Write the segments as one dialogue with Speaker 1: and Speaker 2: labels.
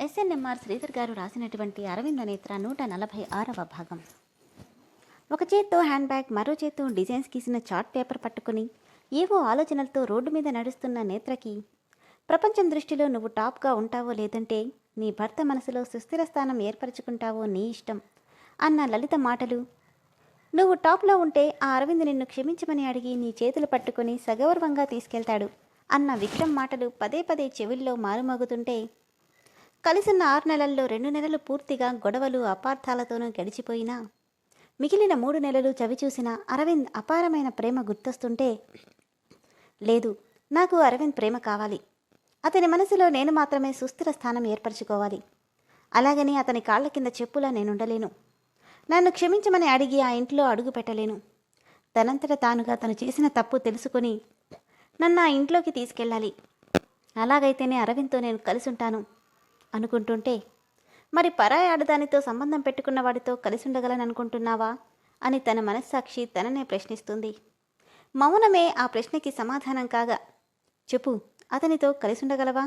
Speaker 1: SNMR Sridhar గారు రాసినటువంటి అరవింద నేత్ర నూట నలభై ఆరవ భాగం. ఒక చేత్తో హ్యాండ్ బ్యాగ్ మరో చేత్తో డిజైన్స్ గీసిన చార్ట్ పేపర్ పట్టుకుని ఏవో ఆలోచనలతో రోడ్డు మీద నడుస్తున్న నేత్రకి ప్రపంచం దృష్టిలో నువ్వు టాప్గా ఉంటావో లేదంటే నీ భర్త మనసులో సుస్థిర స్థానం ఏర్పరచుకుంటావో నీ ఇష్టం అన్న లలిత మాటలు. నువ్వు టాప్లో ఉంటే ఆ అరవింద్ నిన్ను క్షమించమని అడిగి నీ చేతులు పట్టుకుని సగౌరవంగా తీసుకెళ్తాడు అన్న విక్రమ్ మాటలు పదే పదే చెవుల్లో మారుమోగుతుంటే కలిసిన ఆరు నెలల్లో రెండు నెలలు పూర్తిగా గొడవలు అపార్థాలతోనూ గడిచిపోయినా మిగిలిన మూడు నెలలు చవిచూసిన అరవింద్ అపారమైన ప్రేమ గుర్తొస్తుంటే లేదు నాకు అరవింద్ ప్రేమ కావాలి. అతని మనసులో నేను మాత్రమే సుస్థిర స్థానం ఏర్పరచుకోవాలి. అలాగని అతని కాళ్ళ కింద చెప్పులా నేనుండలేను. నన్ను క్షమించమని అడిగి ఆ ఇంట్లో అడుగు పెట్టలేను. తనంతట తానుగా తను చేసిన తప్పు తెలుసుకొని నన్ను ఆ ఇంట్లోకి తీసుకెళ్ళాలి. అలాగైతేనే అరవింద్తో నేను కలిసి ఉంటాను అనుకుంటుంటే మరి పరాయి ఆడదానితో సంబంధం పెట్టుకున్న వాడితో కలిసి ఉండగలననుకుంటున్నావా అని తన మనస్సాక్షి తననే ప్రశ్నిస్తుంది. మౌనమే ఆ ప్రశ్నకి సమాధానం కాగా చెప్పు అతనితో కలిసి ఉండగలవా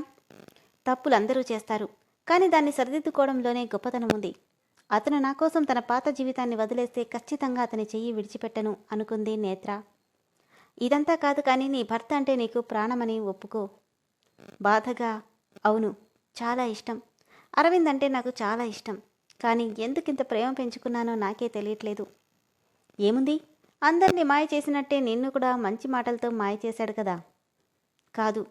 Speaker 1: తప్పులందరూ చేస్తారు కానీ దాన్ని సరిదిద్దుకోవడంలోనే గొప్పతనం ఉంది. అతను నా కోసం తన పాత జీవితాన్ని వదిలేస్తే ఖచ్చితంగా అతని చెయ్యి విడిచిపెట్టను అనుకుంది నేత్ర. ఇదంతా కాదు కానీ నీ భర్త అంటే నీకు ప్రాణమని ఒప్పుకో. బాధగా? అవును చాలా ఇష్టం. అరవింద్ అంటే నాకు చాలా ఇష్టం. కానీ ఎందుకింత ప్రేమ పెంచుకున్నానో నాకే తెలియట్లేదు. ఏముంది? అందరినీ మాయ చేసినట్టే నిన్ను కూడా మంచి మాటలతో మాయ చేశాడు కదా. కాదు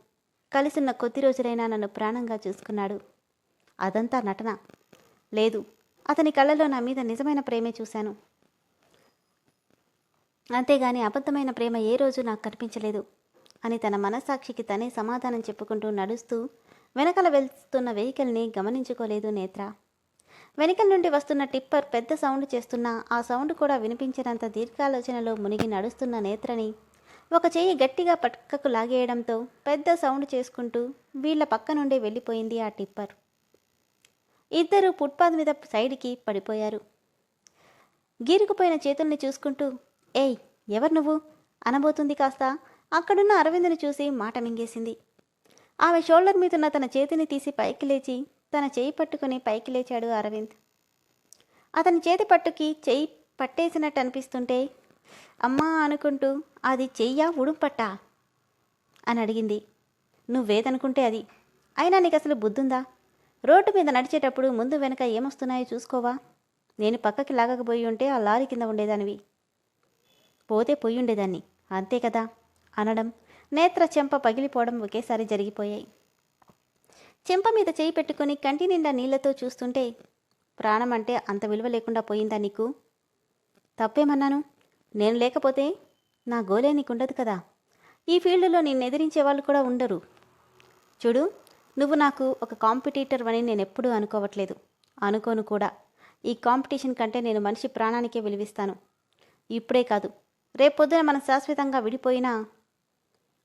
Speaker 1: కలిసున్న కొద్ది రోజులైనా నన్ను ప్రాణంగా చూసుకున్నాడు. అదంతా నటన. లేదు అతని కళ్ళలో నా మీద నిజమైన ప్రేమే చూశాను. అంతేగాని అబద్ధమైన ప్రేమ ఏ రోజు నాకు కనిపించలేదు. అని తన మనస్సాక్షికి తనే సమాధానం చెప్పుకుంటూ నడుస్తూ వెనకల వెళ్తున్న వెహికల్ని గమనించుకోలేదు నేత్ర. వెనకల నుండి వస్తున్న టిప్పర్ పెద్ద సౌండ్ చేస్తున్నా ఆ సౌండ్ కూడా వినిపించినంత దీర్ఘాలోచనలో మునిగి నడుస్తున్న నేత్రని. ఒక చెయ్యి గట్టిగా పక్కకు లాగేయడంతో పెద్ద సౌండ్ చేసుకుంటూ వీళ్ళ పక్క నుండి వెళ్ళిపోయింది ఆ టిప్పర్. ఇద్దరు ఫుట్పాత్ మీద సైడ్కి పడిపోయారు. గీరుకుపోయిన చేతుల్ని చూసుకుంటూ ఏయ్ ఎవరు నువ్వు? అనబోతుంది కాస్త. అక్కడున్న అరవింద్ని చూసి మాట మింగేసింది. ఆమె షోల్డర్ మీదున్న తన చేతిని తీసి పైకి లేచి తన చేయి పట్టుకుని పైకి లేచాడు అరవింద్. అతని చేతి పట్టుకి చెయ్యి పట్టేసినట్టు అనిపిస్తుంటే అమ్మా అనుకుంటూ అది చెయ్యా ఉడుంపట్టా? అని అడిగింది. నువ్వేదనుకుంటే అది. అయినా నీకు అసలు బుద్ధుందా? రోడ్డు మీద నడిచేటప్పుడు ముందు వెనక ఏమొస్తున్నాయో చూసుకోవా? నేను పక్కకి లాగకపోయి ఉంటే ఆ లారీ కింద ఉండేదానివి. పోతే పోయి ఉండేదాన్ని. అంతే కదా? అనడం నేత్ర చెంప పగిలిపోవడం ఒకేసారి జరిగిపోయాయి. చెంప మీద చేయి పెట్టుకుని కంటి నిండా నీళ్ళతో చూస్తుంటే ప్రాణం అంటే అంత విలువ లేకుండా పోయిందా నీకు? తప్పేమన్నాను? నేను లేకపోతే నా గోలే నీకుండదు కదా. ఈ ఫీల్డ్లో నిన్ను ఎదిరించే వాళ్ళు కూడా ఉండరు. చూడు నువ్వు నాకు ఒక కాంపిటీటర్ అని నేను ఎప్పుడూ అనుకోవట్లేదు. అనుకోను కూడా. ఈ కాంపిటీషన్ కంటే నేను మనిషి ప్రాణానికే విలువిస్తాను. ఇప్పుడే కాదు. రేపొద్దున మనం శాశ్వతంగా విడిపోయినా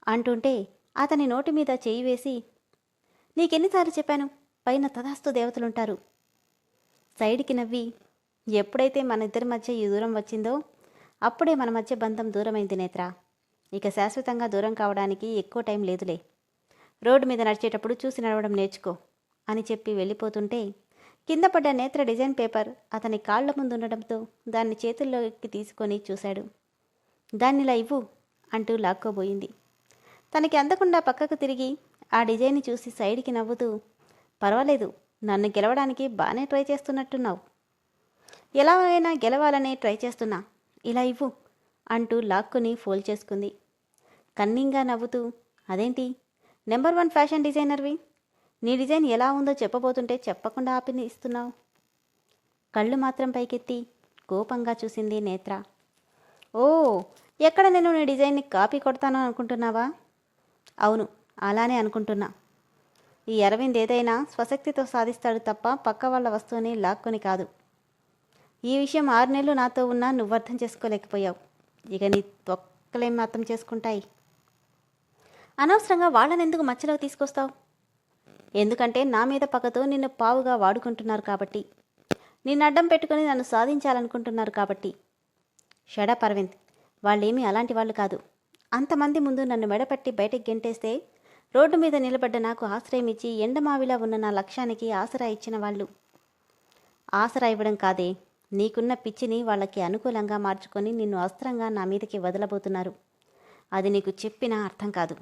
Speaker 1: అంటుంటే అతని నోటి మీద చేయి వేసి నీకెన్నిసార్లు చెప్పాను? పైన తదాస్తు దేవతలుంటారు. సైడ్కి నవ్వి ఎప్పుడైతే మన ఇద్దరి మధ్య ఈ దూరం వచ్చిందో అప్పుడే మన మధ్య బంధం దూరమైంది నేత్ర. ఇక శాశ్వతంగా దూరం కావడానికి ఎక్కువ టైం లేదులే. రోడ్డు మీద నడిచేటప్పుడు చూసి నడవడం నేర్చుకో అని చెప్పి వెళ్ళిపోతుంటే కింద పడ్డ నేత్ర డిజైన్ పేపర్ అతని కాళ్ళ ముందు ఉండడంతో దాన్ని చేతుల్లోకి తీసుకొని చూశాడు. దాన్నిలా ఇవ్వు అంటూ లాక్కోబోయింది. తనకి అందకుండా పక్కకు తిరిగి ఆ డిజైన్ని చూసి సైడ్కి నవ్వుతూ పర్వాలేదు నన్ను గెలవడానికి బాగానే ట్రై చేస్తున్నట్టున్నావు. ఎలా అయినా గెలవాలనే ట్రై చేస్తున్నా. ఇలా ఇవ్వు అంటూ లాక్కుని ఫోల్డ్ చేసుకుంది. కన్నింగా నవ్వుతూ అదేంటి? నెంబర్ వన్ ఫ్యాషన్ డిజైనర్వి? నీ డిజైన్ ఎలా ఉందో చెప్పబోతుంటే చెప్పకుండా ఆపి ఇస్తున్నావు. కళ్ళు మాత్రం పైకెత్తి కోపంగా చూసింది నేత్ర. ఓ ఎక్కడ నేను నీ డిజైన్ని కాపీ కొడతాను అనుకుంటున్నావా? అవును అలానే అనుకుంటున్నా. ఈ అరవింద్ ఏదైనా స్వశక్తితో సాధిస్తాడు తప్ప పక్క వాళ్ళ వస్తువుని లాక్కొని కాదు. ఈ విషయం ఆరు నెలలు నాతో ఉన్నా నువ్వు అర్థం చేసుకోలేకపోయావు. ఇక నీ తొక్కలేం అర్థం చేసుకుంటాయి? అనవసరంగా వాళ్ళని ఎందుకు మచ్చలో తీసుకొస్తావు? ఎందుకంటే నా మీద పక్కతో నిన్ను పావుగా వాడుకుంటున్నారు కాబట్టి. నిన్ను అడ్డం పెట్టుకుని నన్ను సాధించాలనుకుంటున్నారు కాబట్టి. షడప్ అరవింద్ వాళ్ళేమీ అలాంటి వాళ్ళు కాదు. అంతమంది ముందు నన్ను మెడపట్టి బయటకు గెంటేస్తే రోడ్డు మీద నిలబడ్డ నాకు ఆశ్రయం ఇచ్చి ఎండమావిలా ఉన్న నా లక్ష్యానికి ఆసరా ఇచ్చిన వాళ్ళు. ఆసరా ఇవ్వడం కాదే నీకున్న పిచ్చిని వాళ్ళకి అనుకూలంగా మార్చుకొని నిన్ను అస్త్రంగా నా మీదకి వదలబోతున్నారు. అది నీకు చెప్పినా అర్థం కాదు.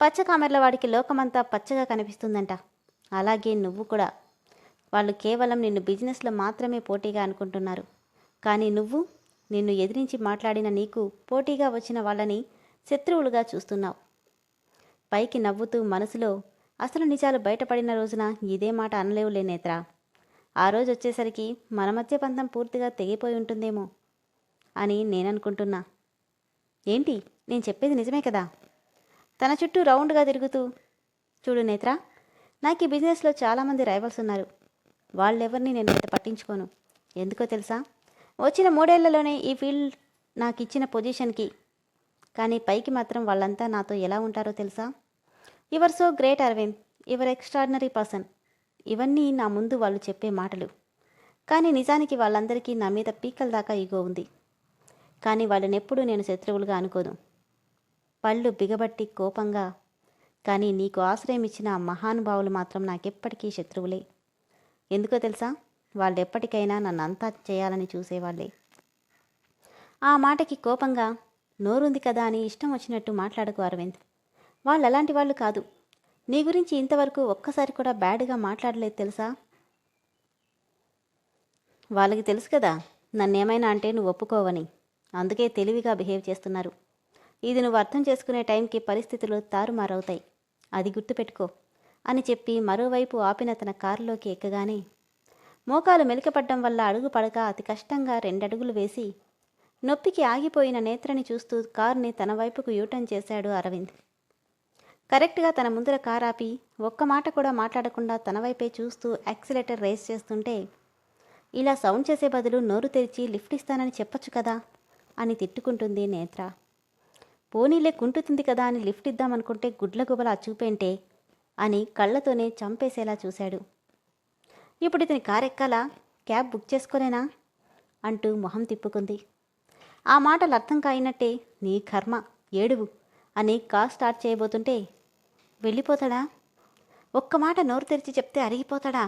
Speaker 1: పచ్చ కామెర్ల వాడికి లోకమంతా పచ్చగా కనిపిస్తుందంట. అలాగే నువ్వు కూడా. వాళ్ళు కేవలం నిన్ను బిజినెస్లో మాత్రమే పోటీగా అనుకుంటున్నారు. కానీ నువ్వు? నిన్ను ఎదిరించి మాట్లాడిన నీకు పోటీగా వచ్చిన వాళ్ళని శత్రువులుగా చూస్తున్నావు. పైకి నవ్వుతూ మనసులో అసలు నిజాలు బయటపడిన రోజున ఇదే మాట అనలేవులే నేత్ర. ఆ రోజు వచ్చేసరికి మన మధ్య పంతం పూర్తిగా తెగిపోయి ఉంటుందేమో అని నేననుకుంటున్నా. ఏంటి? నేను చెప్పేది నిజమే కదా? తన చుట్టూ రౌండ్గా తిరుగుతూ చూడు నేత్ర నాకు ఈ బిజినెస్లో చాలామంది రైవల్స్ ఉన్నారు. వాళ్ళెవరిని నేను ఇంత పట్టించుకోను. ఎందుకో తెలుసా? వచ్చిన మూడేళ్ళలోనే ఈ ఫీల్డ్ నాకు ఇచ్చిన పొజిషన్కి. కానీ పైకి మాత్రం వాళ్ళంతా నాతో ఎలా ఉంటారో తెలుసా? Your so great Aravind. Your extraordinary person. ఇవన్నీ నా ముందు వాళ్ళు చెప్పే మాటలు. కానీ నిజానికి వాళ్ళందరికీ నా మీద పీకల దాకా ఈగో ఉంది. కానీ వాళ్ళనెప్పుడూ నేను శత్రువులుగా అనుకోను. పళ్ళు బిగబట్టి కోపంగా కానీ నీకు ఆశ్రయం ఇచ్చిన మహానుభావులు మాత్రం నాకెప్పటికీ శత్రువులే. ఎందుకో తెలుసా? వాళ్ళు ఎప్పటికైనా నన్ను అంతా చేయాలని చూసేవాళ్ళే. ఆ మాటకి కోపంగా నోరుంది కదా అని ఇష్టం వచ్చినట్టు మాట్లాడకు అరవింద్. వాళ్ళు అలాంటి వాళ్ళు కాదు. నీ గురించి ఇంతవరకు ఒక్కసారి కూడా బ్యాడ్గా మాట్లాడలేదు తెలుసా? వాళ్ళకి తెలుసు కదా నన్నేమైనా అంటే నువ్వు ఒప్పుకోవని. అందుకే తెలివిగా బిహేవ్ చేస్తున్నారు. ఇది నువ్వు అర్థం చేసుకునే టైంకి పరిస్థితులు తారుమారవుతాయి. అది గుర్తుపెట్టుకో అని చెప్పి మరోవైపు ఆపిన తన కారులోకి ఎక్కగానే మోకాలు మెలికపడ్డం వల్ల అడుగు పడక అతి కష్టంగా రెండడుగులు వేసి నొప్పికి ఆగిపోయిన నేత్రని చూస్తూ కారుని తన వైపుకు యూటర్న్ చేశాడు అరవింద్. కరెక్ట్గా తన ముందర కార్ ఆపి ఒక్క మాట కూడా మాట్లాడకుండా తన వైపే చూస్తూ యాక్సిలేటర్ రేస్ చేస్తుంటే ఇలా సౌండ్ చేసే బదులు నోరు తెరిచి లిఫ్ట్ ఇస్తానని చెప్పొచ్చు కదా అని తిట్టుకుంటుంది నేత్ర. పోనీలే కుంటుతుంది కదా అని లిఫ్ట్ ఇద్దామనుకుంటే గుడ్ల గుబల చూపేంటే అని కళ్ళతోనే చంపేసేలా చూశాడు. ఇప్పుడు ఇతని కార్ ఎక్కాలా క్యాబ్ బుక్ చేసుకోలేనా అంటూ మొహం తిప్పుకుంది. ఆ మాటలు అర్థం కాయినట్టే నీ కర్మ ఏడువు అని కార్ స్టార్ట్ చేయబోతుంటే వెళ్ళిపోతాడా? ఒక్క మాట నోరు తెరిచి చెప్తే అరిగిపోతాడా?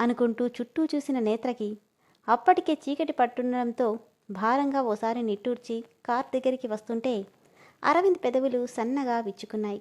Speaker 1: అనుకుంటూ చుట్టూ చూసిన నేత్రకి అప్పటికే చీకటి పట్టుండడంతో భారంగా ఓసారి నిట్టూర్చి కార్ దగ్గరికి వస్తుంటే అరవింద్ పెదవులు సన్నగా విచ్చుకున్నాయి.